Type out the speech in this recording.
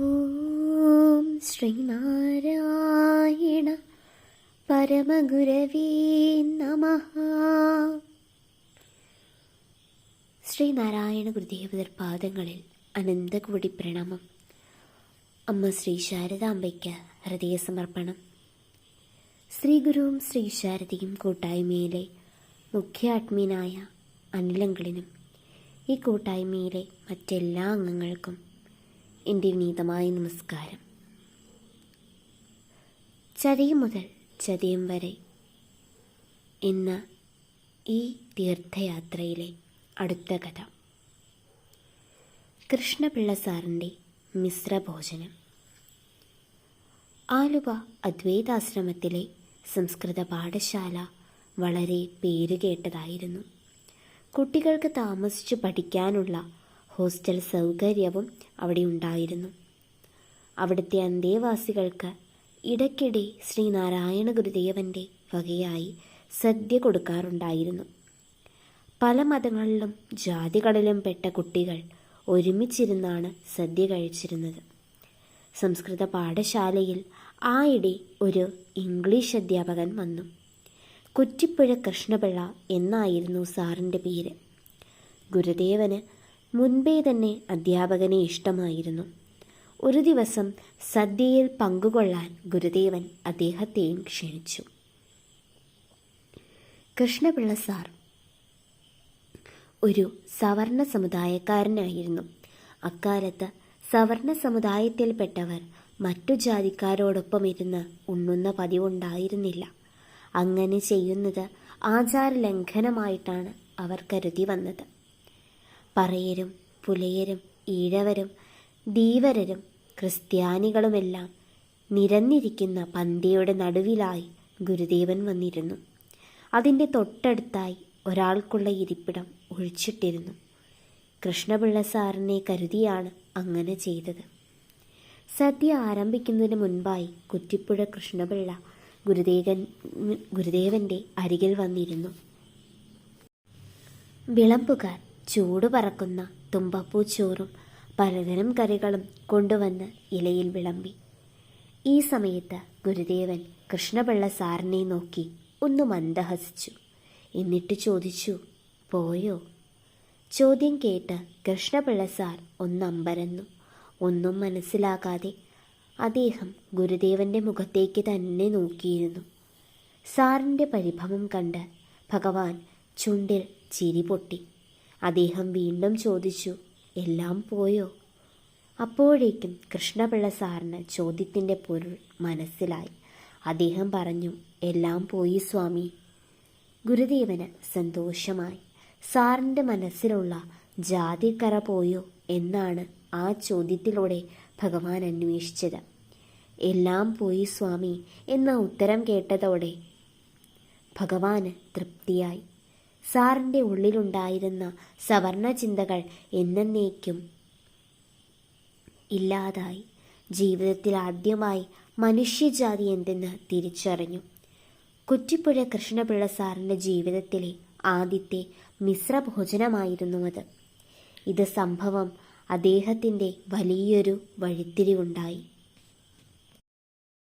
ഓം ശ്രീനാരായണ പരമഗുരവീ നമ. ശ്രീനാരായണ ഗുരുദേവതർ പാദങ്ങളിൽ അനന്തകോടി പ്രണാമം. അമ്മ ശ്രീ ശാരദാംബയ്ക്ക് ഹൃദയസമർപ്പണം. ശ്രീ ഗുരുവും ശ്രീ ശാരദയും കൂട്ടായ്മയിലെ മുഖ്യ അഡ്മിനായ അനിലങ്കളിനും ഈ കൂട്ടായ്മയിലെ മറ്റെല്ലാ അംഗങ്ങൾക്കും എന്റെ വിനീതമായ നമസ്കാരം. ചതയം മുതൽ ചതയം വരെ എന്ന ഈ തീർത്ഥയാത്രയിലെ അടുത്ത കഥ. കൃഷ്ണപിള്ള സാറിന്റെ മിശ്രഭോജനം. ആലുവ അദ്വൈതാശ്രമത്തിലെ സംസ്കൃത പാഠശാല വളരെ പേരുകേട്ടതായിരുന്നു. കുട്ടികൾക്ക് താമസിച്ച് പഠിക്കാനുള്ള ഹോസ്റ്റൽ സൗകര്യവും അവിടെ ഉണ്ടായിരുന്നു. അവിടുത്തെ അന്തേവാസികൾക്ക് ഇടയ്ക്കിടെ ശ്രീനാരായണ ഗുരുദേവന്റെ വകയായി സദ്യ കൊടുക്കാറുണ്ടായിരുന്നു. പല മതങ്ങളിലും ജാതികളിലും പെട്ട കുട്ടികൾ ഒരുമിച്ചിരുന്നാണ് സദ്യ കഴിച്ചിരുന്നത്. സംസ്കൃത പാഠശാലയിൽ ആയിടെ ഒരു ഇംഗ്ലീഷ് അധ്യാപകൻ വന്നു. കുറ്റിപ്പുഴ കൃഷ്ണപിള്ള എന്നായിരുന്നു സാറിന്റെ പേര്. ഗുരുദേവന് മുൻപേ തന്നെ അധ്യാപകനെ ഇഷ്ടമായിരുന്നു. ഒരു ദിവസം സദ്യയിൽ പങ്കുകൊള്ളാൻ ഗുരുദേവൻ അദ്ദേഹത്തെയും ക്ഷണിച്ചു. കൃഷ്ണപിള്ള സാർ ഒരു സവർണ സമുദായക്കാരനായിരുന്നു. അക്കാലത്ത് സവർണ സമുദായത്തിൽപ്പെട്ടവർ മറ്റു ജാതിക്കാരോടൊപ്പം ഇരുന്ന് ഉണ്ണുന്ന പതിവുണ്ടായിരുന്നില്ല. അങ്ങനെ ചെയ്യുന്നത് ആചാര ലംഘനമായിട്ടാണ് അവർ കരുതി വന്നത്. പറയരും പുലയരും ഈഴവരും ധീവരരും ക്രിസ്ത്യാനികളുമെല്ലാം നിരന്നിരിക്കുന്ന പന്തിയുടെ നടുവിലായി ഗുരുദേവൻ വന്നിരുന്നു. അതിന്റെ തൊട്ടടുത്തായി ഒരാൾക്കുള്ള ഇരിപ്പിടം ഒഴിച്ചിട്ടിരുന്നു. കൃഷ്ണപിള്ള സാറിനെ കരുതിയാണ് അങ്ങനെ ചെയ്തത്. സദ്യ ആരംഭിക്കുന്നതിന് മുൻപായി കുറ്റിപ്പുഴ കൃഷ്ണപിള്ള ഗുരുദേവൻ ഗുരുദേവന്റെ അരികിൽ വന്നിരുന്നു. വിളമ്പുകാർ ചൂട് പറക്കുന്ന തുമ്പപ്പൂ ചോറും പലതരം കറികളും കൊണ്ടുവന്ന് ഇലയിൽ വിളമ്പി. ഈ സമയത്ത് ഗുരുദേവൻ കൃഷ്ണപിള്ള സാറിനെ നോക്കി ഒന്ന് മന്ദഹസിച്ചു. എന്നിട്ട് ചോദിച്ചു പോയോ? ചോദ്യം കേട്ട് കൃഷ്ണപിള്ള സാർ ഒന്നമ്പരന്നു ഒന്നും മനസ്സിലാകാതെ അദ്ദേഹം ഗുരുദേവന്റെ മുഖത്തേക്ക് തന്നെ നോക്കിയിരുന്നു. സാറിന്റെ പരിഭവം കണ്ട് ഭഗവാൻ ചുണ്ടിൽ ചിരി പൊട്ടി. അദ്ദേഹം വീണ്ടും ചോദിച്ചു എല്ലാം പോയോ? അപ്പോഴേക്കും കൃഷ്ണപിള്ള സാറിന് ചോദ്യത്തിന്റെ പൊരുൾ മനസ്സിലായി. അദ്ദേഹം പറഞ്ഞു എല്ലാം പോയി സ്വാമി. ഗുരുദേവന് സന്തോഷമായി. സാറിന്റെ മനസ്സിലുള്ള ജാതിക്കറ പോയോ? എന്നാണ് ആ ചോദ്യത്തിലൂടെ ഭഗവാൻ അന്വേഷിച്ചത്. എല്ലാം പോയി സ്വാമി എന്ന ഉത്തരം കേട്ടതോടെ ഭഗവാന് തൃപ്തിയായി. സാറിന്റെ ഉള്ളിലുണ്ടായിരുന്ന സവർണ ചിന്തകൾ എന്നേക്കും ഇല്ലാതായി. ജീവിതത്തിൽ ആദ്യമായി മനുഷ്യജാതി എന്തെന്ന് തിരിച്ചറിഞ്ഞു. കുറ്റിപ്പുഴ കൃഷ്ണപിള്ള സാറിന്റെ ജീവിതത്തിലെ ആദ്യത്തെ മിശ്രഭോജനമായിരുന്നു അത്. ഇത് സംഭവം അദ്ദേഹത്തിന്റെ വലിയൊരു വഴിത്തിരിവുണ്ടായി.